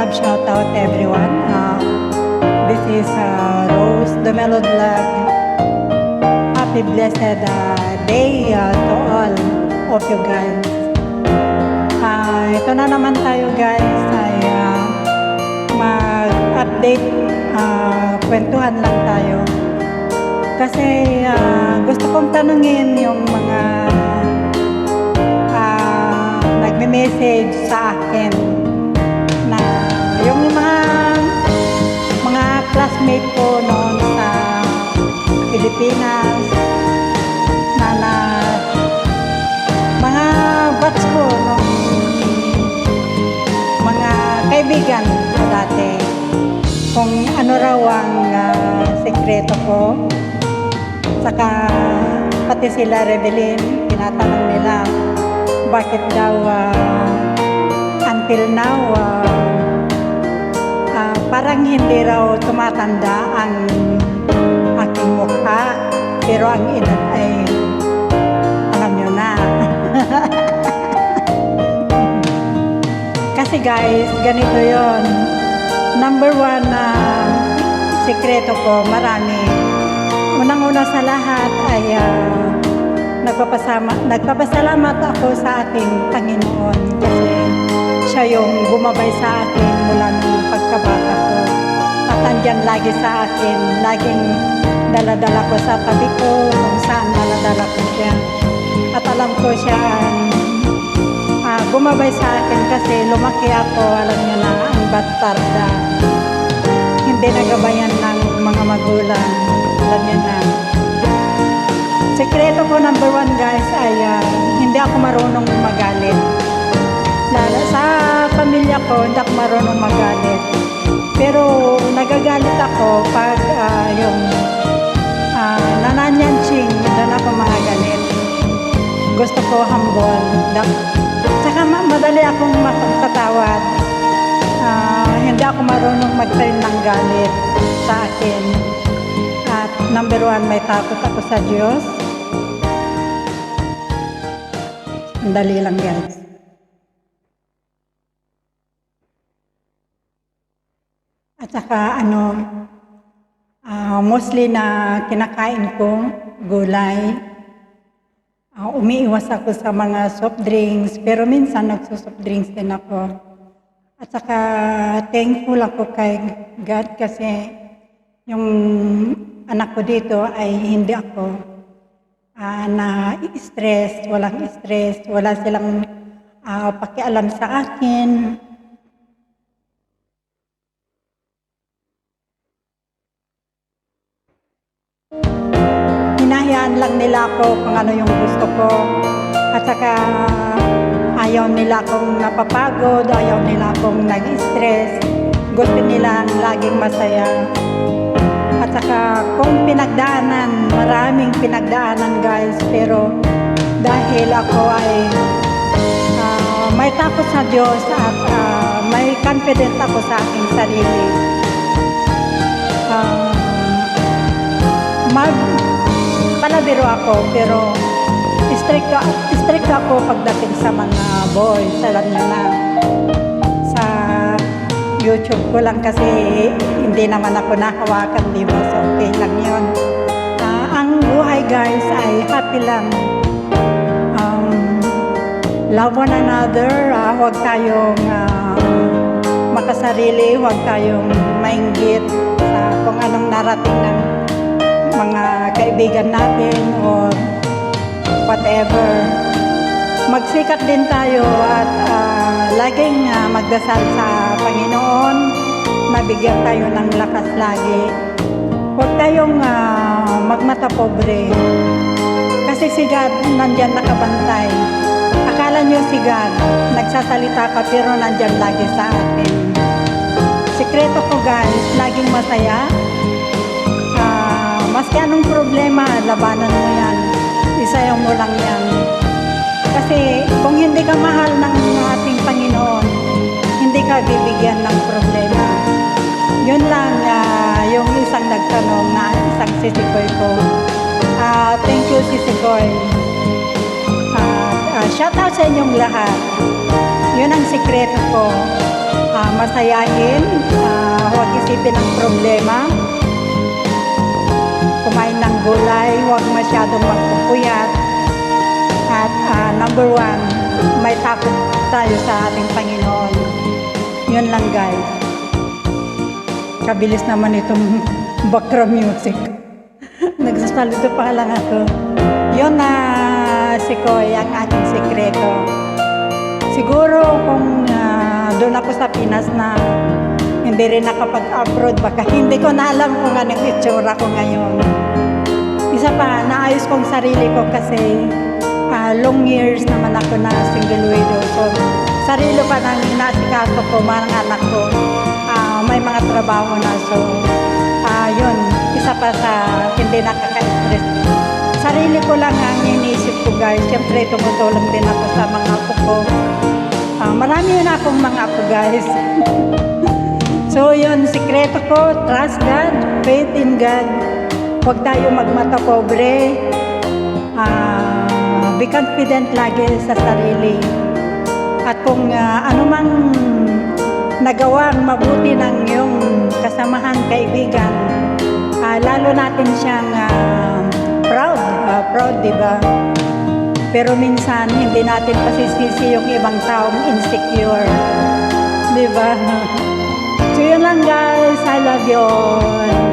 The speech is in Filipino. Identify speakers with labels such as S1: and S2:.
S1: love shout out everyone. Uh, this is uh, Rose Domelo Vlog. Happy blessed uh, day uh, to all of you guys. Ah, ito na naman tayo guys ay ah, mag-update, ah, kwentuhan lang tayo. Kasi ah, gusto kong tanungin yung mga ah, nagme-message sa akin classmate ko noon sa Pilipinas. Na na mga batch ko nung mga kaibigan ko dati. Kung ano raw ang ah, sekreto ko. Saka pati sila Rebelin tinatanong nila bakit daw ah, until now ah, parang hindi raw tumatanda ang aking mukha pero ang edad ay alam nyo na Kasi guys, ganito yon. Number one na sikreto ko, marami. Unang-una sa lahat ay ah, nagpapasama, nagpapasalamat ako sa aking Panginoon kasi siya yung bumabay sa akin mula nung pagkabata ko. At andyan lagi sa akin, laging daladala ko sa tabi ko kung saan daladala ko siya. At alam ko siya ang ah, bumabay sa akin kasi lumaki ako, alam niyo na, ang batarda. Hindi nagabayan ng mga magulang, alam niyo na. Sekreto ko number one guys ay ah, hindi ako marunong magalit. Lalo sa pamilya ko, hindi ako marunong magalit. Pero nagagalit ako pag ah, yung uh, nananyansing, doon ako mga galit. Gusto ko humble. Tsaka ma- madali akong makapatawad. Ah, hindi ako marunong mag-train ng galit sa akin. At number one, may takot ako sa Diyos. Ang dali lang guys. At saka ano, ah, mostly na kinakain ko gulay. Ah, umiiwas ako sa mga soft drinks, pero minsan nagsusoft drinks din ako. At saka thankful ako kay God kasi yung anak ko dito ay hindi ako ah, na stress, walang stress, wala silang ah, pakialam sa akin. Hinahayaan lang nila ako kung ano yung gusto ko. At saka ayaw nila akong napapagod, ayaw nila akong nag-stress. Gusto nila laging masaya. At saka kung pinagdaanan, maraming pinagdaanan guys, pero dahil ako ay ah, may takot sa Diyos at ah, may confidence ako sa aking sarili. Ah, mag palabiro ako pero strict, strict ako pagdating sa mga boys. Alam niyo na sa YouTube ko lang kasi hindi naman ako nahawakan di ba? So okay lang yun. Ah, ang buhay guys ay happy lang. Um, love one another. Ah, huwag tayong ah, makasarili. Huwag tayong mainggit sa kung anong narating ng mga kaibigan natin or whatever. Magsikat din tayo at ah, laging ah, magdasal sa Panginoon. Mabigyan tayo ng lakas lagi. Huwag tayong ah, magmata pobre. Kasi si God nandyan nakabantay. Akala nyo si God, nagsasalita ka pero nandyan lagi sa atin. Sikreto ko guys, laging masaya, labanan mo yan. Isayaw mo lang yan. Kasi kung hindi ka mahal ng ating Panginoon, hindi ka bibigyan ng problema. Yun lang ah, yung isang nagtanong na isang sisikoy ko. Ah, thank you sisikoy. Ah, ah, shout out sa inyong lahat. Yun ang sikreto ko. ah, masayahin, ah, huwag isipin ang problema. Kumain ng gulay, huwag masyadong magpupuyat. At ah, number one, may takot tayo sa ating Panginoon. Yun lang guys. Kabilis naman itong background music. Nagsasaludo pa lang ako. Yun na si Koy ang aking sekreto. Siguro kung ah, doon ako sa Pinas na hindi rin nakapag-abroad, baka hindi ko na alam kung anong itsura ko ngayon. Isa pa, naayos kong sarili ko kasi ah, long years naman ako na single widow. So, sarili pa nang inasikaso ko, mga anak ko, ah, may mga trabaho na. So, ah, yun, isa pa sa hindi nakaka-stress. Sarili ko lang ang iniisip ko guys. Siyempre, tumutulong din ako sa mga apo ko. Ah, marami na akong mga apo guys. so, yun, sikreto ko, trust God, faith in God. Huwag tayo magmata pobre. Ah, be confident lagi sa sarili. At kung ah, anumang nagawang mabuti ng iyong kasamahan, kaibigan, ah, lalo natin siyang ah, proud, ah, proud, di ba? Pero minsan, hindi natin pasisisi yung ibang taong insecure. Di ba? So yun lang guys, I love you all.